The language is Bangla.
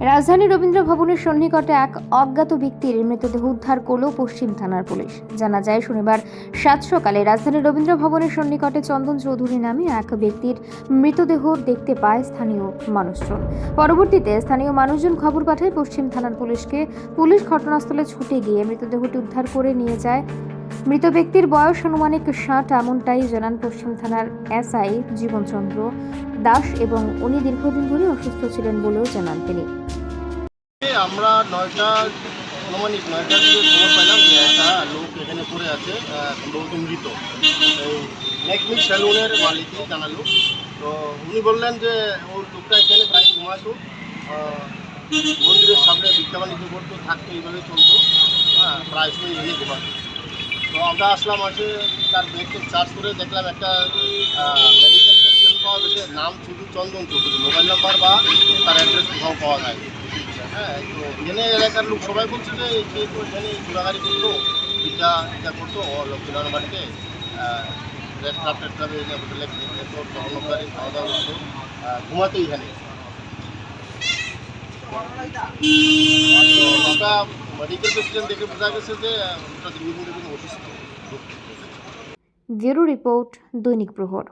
রাজধানী রবীন্দ্র ভবনের সন্নিকটে এক অজ্ঞাত ব্যক্তির মৃতদেহ উদ্ধার করল পশ্চিম থানার পুলিশ। জানা যায়, শনিবার সাত সকালে রাজধানী রবীন্দ্র ভবনের সন্নিকটে চন্দন চৌধুরী নামে এক ব্যক্তির মৃতদেহ দেখতে পায় স্থানীয় মানুষজন। পরবর্তীতে স্থানীয় মানুষজন খবর পাঠায় পশ্চিম থানার পুলিশকে। পুলিশ ঘটনাস্থলে ছুটে গিয়ে মৃতদেহটি উদ্ধার করে নিয়ে যায়। মৃত ব্যক্তির বয়স আনুমানিক ষাট, এমনটাই জানান পশ্চিম থানার এসআই জীবনচন্দ্র দাস এবং উনি দীর্ঘদিন ধরে অসুস্থ ছিলেন বলেও জানান তিনি। আমরা নয়টা, আনুমানিক নয়টার দিকে খবর পেলাম যে একটা লোক এখানে পড়ে আছে সম্ভবত মৃত। এই নেকমি সেলুনের মালিকই জানালো তো উনি বললেন যে, ওর লোকটা এখানে প্রায় ঘুমাতো মন্দিরের সামনে ভিক্ষা বাণিজ্য করতো, থাকতো, এইভাবে চলতো। হ্যাঁ প্রায় সময় এখানে ঘুমাতো তো আমরা আসলাম, আসে তার ব্যাগকে চার্জ করে দেখলাম একটা মেডিকেল পাওয়া গেছে। নাম শুধু চন্দন চৌধুরী। মোবাইল নাম্বার বা তার অ্যাড্রেস কোথাও পাওয়া যায়। হ্যাঁ এখানে এলাকার লোক সবাই বলছে যে ঘোরাঘাড়ি করতো পিঠা করতো লক্ষ্মীনারায়ণ বাড়িতে যেত অন্নকারী খাওয়া দাওয়া করতো ঘুমাতো এখানে। প্রেসিডেন্ট দেখে বোঝা গেছে যে ওটা ব্যুরো রিপোর্ট দৈনিক প্রহর।